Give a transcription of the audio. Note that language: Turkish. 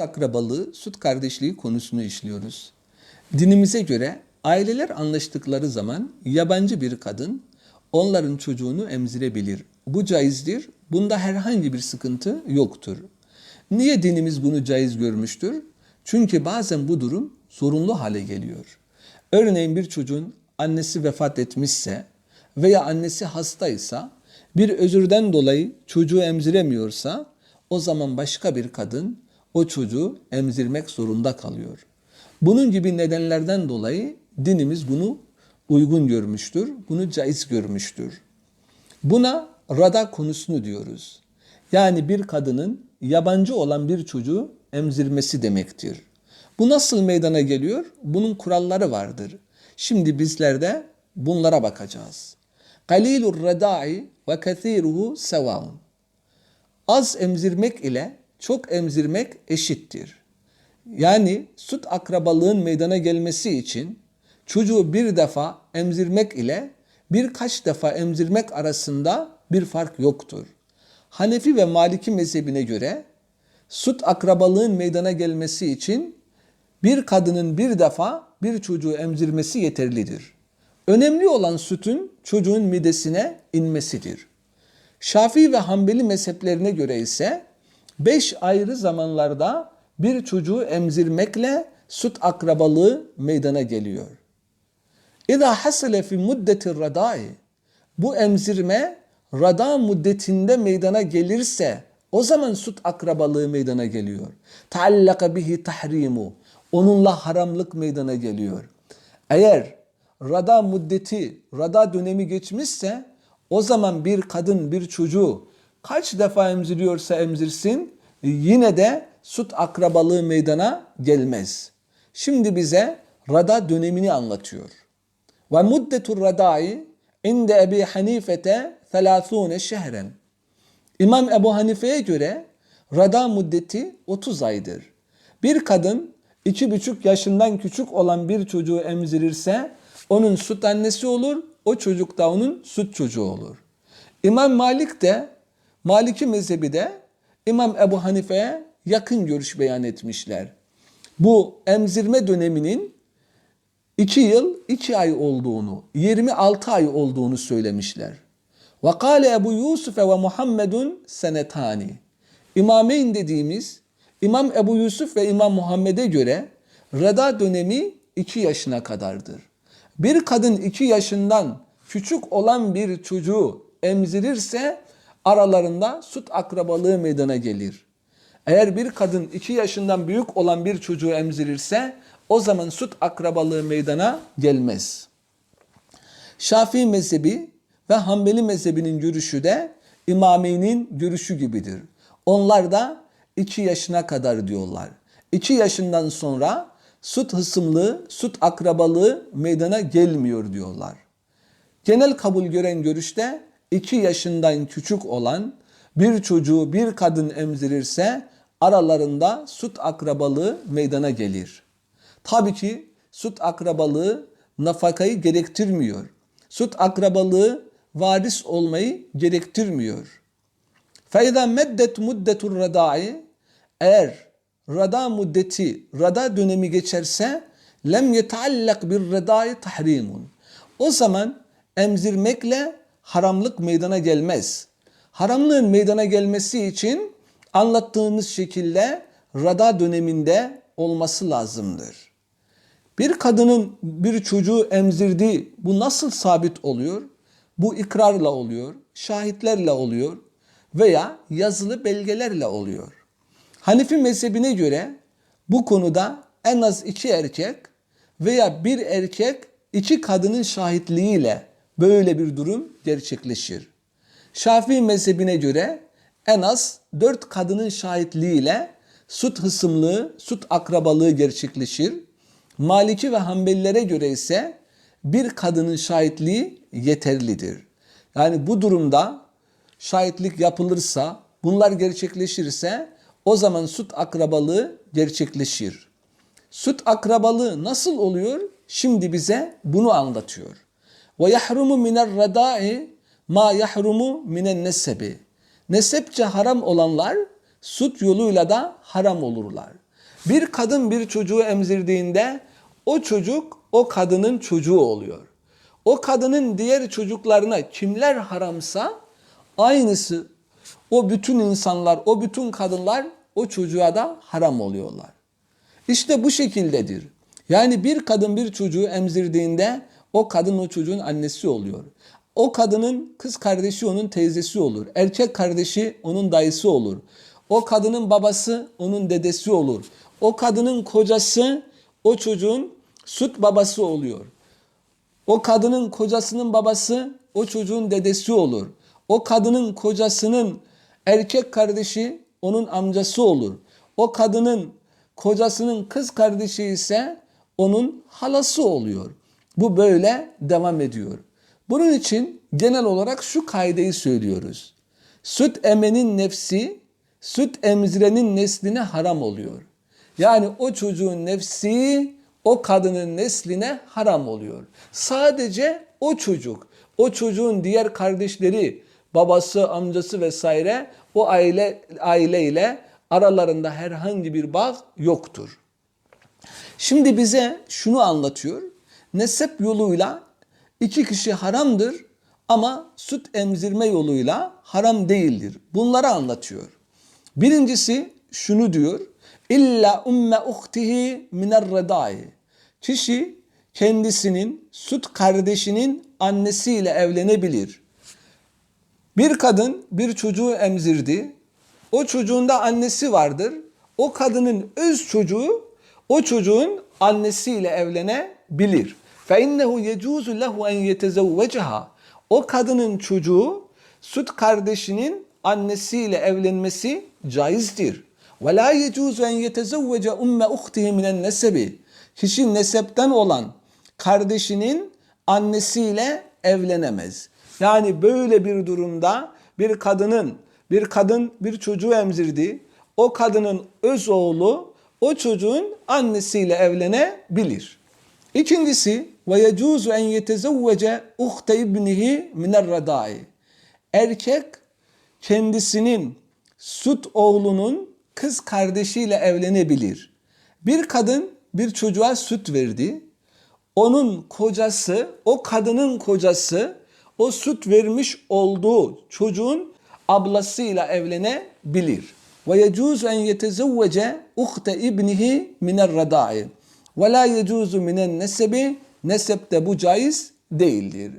akrabalığı, süt kardeşliği konusunu işliyoruz. Dinimize göre aileler anlaştıkları zaman yabancı bir kadın onların çocuğunu emzirebilir. Bu caizdir. Bunda herhangi bir sıkıntı yoktur. Niye dinimiz bunu caiz görmüştür? Çünkü bazen bu durum zorunlu hale geliyor. Örneğin bir çocuğun annesi vefat etmişse veya annesi hastaysa bir özürden dolayı çocuğu emziremiyorsa o zaman başka bir kadın o çocuğu emzirmek zorunda kalıyor. Bunun gibi nedenlerden dolayı dinimiz bunu uygun görmüştür, bunu caiz görmüştür. Buna rada konusunu diyoruz. Yani bir kadının yabancı olan bir çocuğu emzirmesi demektir. Bu nasıl meydana geliyor? Bunun kuralları vardır. Şimdi bizler de bunlara bakacağız. Qalilur radai ve kathiruhu sevaun. Az emzirmek ile çok emzirmek eşittir. Yani süt akrabalığın meydana gelmesi için çocuğu bir defa emzirmek ile birkaç defa emzirmek arasında bir fark yoktur. Hanefi ve Maliki mezhebine göre süt akrabalığın meydana gelmesi için bir kadının bir defa bir çocuğu emzirmesi yeterlidir. Önemli olan sütün çocuğun midesine inmesidir. Şafii ve Hanbeli mezheplerine göre ise beş ayrı zamanlarda bir çocuğu emzirmekle süt akrabalığı meydana geliyor. İza hasile fi muddeti radai bu emzirme rada muddetinde meydana gelirse o zaman süt akrabalığı meydana geliyor. Taallaka bihi tahrimu onunla haramlık meydana geliyor. Eğer rada muddeti, rada dönemi geçmişse o zaman bir kadın bir çocuğu kaç defa emziriyorsa emzirsin yine de süt akrabalığı meydana gelmez. Şimdi bize rada dönemini anlatıyor. Ve muddetur radai inde Ebi Hanifete 30 şehren. İmam Ebu Hanife'ye göre rada muddeti 30 aydır. Bir kadın iki buçuk yaşından küçük olan bir çocuğu emzirirse onun süt annesi olur, o çocuk da onun süt çocuğu olur. İmam Malik de, Maliki mezhebi de İmam Ebu Hanife'ye yakın görüş beyan etmişler. Bu emzirme döneminin 2 yıl 2 ay olduğunu, 26 ay olduğunu söylemişler. Ve kâle Ebu Yusuf ve Muhammedun senetani. İmameyn dediğimiz İmam Ebu Yusuf ve İmam Muhammed'e göre reda dönemi 2 yaşına kadardır. Bir kadın 2 yaşından küçük olan bir çocuğu emzirirse aralarında süt akrabalığı meydana gelir. Eğer bir kadın 2 yaşından büyük olan bir çocuğu emzirirse o zaman süt akrabalığı meydana gelmez. Şafii mezhebi ve Hanbeli mezhebinin görüşü de İmameyn'in görüşü gibidir. Onlar da 2 yaşına kadar diyorlar. 2 yaşından sonra süt hısımlığı, süt akrabalığı meydana gelmiyor diyorlar. Genel kabul gören görüşte 2 yaşından küçük olan bir çocuğu bir kadın emzirirse aralarında süt akrabalığı meydana gelir. Tabii ki süt akrabalığı nafakayı gerektirmiyor. Süt akrabalığı varis olmayı gerektirmiyor. Feyda meddet muddetur radai eğer rada muddeti, rada dönemi geçerse lem yeteallak bir radai tahrimun. O zaman emzirmekle haramlık meydana gelmez. Haramlığın meydana gelmesi için anlattığımız şekilde rada döneminde olması lazımdır. Bir kadının bir çocuğu emzirdiği bu nasıl sabit oluyor? Bu ikrarla oluyor, şahitlerle oluyor veya yazılı belgelerle oluyor. Hanifi mezhebine göre bu konuda en az iki erkek veya bir erkek iki kadının şahitliğiyle böyle bir durum gerçekleşir. Şafii mezhebine göre en az dört kadının şahitliğiyle süt hısımlığı, süt akrabalığı gerçekleşir. Maliki ve Hanbelilere göre ise bir kadının şahitliği yeterlidir. Yani bu durumda şahitlik yapılırsa, bunlar gerçekleşirse o zaman süt akrabalığı gerçekleşir. Süt akrabalığı nasıl oluyor? Şimdi bize bunu anlatıyor. Ve yahrumu miner radai ma yahrumu minen nesebi. Nesepçe haram olanlar süt yoluyla da haram olurlar. Bir kadın bir çocuğu emzirdiğinde o çocuk o kadının çocuğu oluyor. O kadının diğer çocuklarına kimler haramsa aynısı o bütün insanlar, o bütün kadınlar o çocuğa da haram oluyorlar. İşte bu şekildedir. Yani bir kadın bir çocuğu emzirdiğinde o kadın o çocuğun annesi oluyor. O kadının kız kardeşi onun teyzesi olur. Erkek kardeşi onun dayısı olur. O kadının babası onun dedesi olur. O kadının kocası o çocuğun süt babası oluyor. O kadının kocasının babası o çocuğun dedesi olur. O kadının kocasının erkek kardeşi onun amcası olur. O kadının kocasının kız kardeşi ise onun halası oluyor. Bu böyle devam ediyor. Bunun için genel olarak şu kaideyi söylüyoruz. Süt emenin nefsi, süt emzirenin nesline haram oluyor. Yani o çocuğun nefsi o kadının nesline haram oluyor. Sadece o çocuk, o çocuğun diğer kardeşleri, babası, amcası vesaire o aile aileyle aralarında herhangi bir bağ yoktur. Şimdi bize şunu anlatıyor. Nesep yoluyla iki kişi haramdır ama süt emzirme yoluyla haram değildir. Bunları anlatıyor. Birincisi şunu diyor. İlla umme uhtihi miner redai. Kişi kendisinin süt kardeşinin annesiyle evlenebilir. Bir kadın bir çocuğu emzirdi. O çocuğun da annesi vardır. O kadının öz çocuğu o çocuğun annesiyle evlenebilir. فَاِنَّهُ يَجُوزُ لَهُ اَنْ يَتَزَوَّجَهَا O kadının çocuğu süt kardeşinin annesiyle evlenmesi caizdir. وَلَا يَجُوزُ اَنْ يَتَزَوَّجَ اُمَّ اُخْتِهِ مِنَ النَّسَبِ Kişi nesepten olan kardeşinin annesiyle evlenemez. Yani böyle bir durumda bir kadının bir kadın bir çocuğu emzirdi. O kadının öz oğlu o çocuğun annesiyle evlenebilir. İkincisi ve yecuzu en yetezevvece uhte ibnihi miner radai. Erkek kendisinin süt oğlunun kız kardeşiyle evlenebilir. Bir kadın bir çocuğa süt verdi. Onun kocası, o kadının kocası o süt vermiş olduğu çocuğun ablasıyla evlenebilir. Ve yecuzu en yetezevvece uhte ibnihi miner radai. Ve la yecuzu minen nesebi nesepte bu caiz değildir.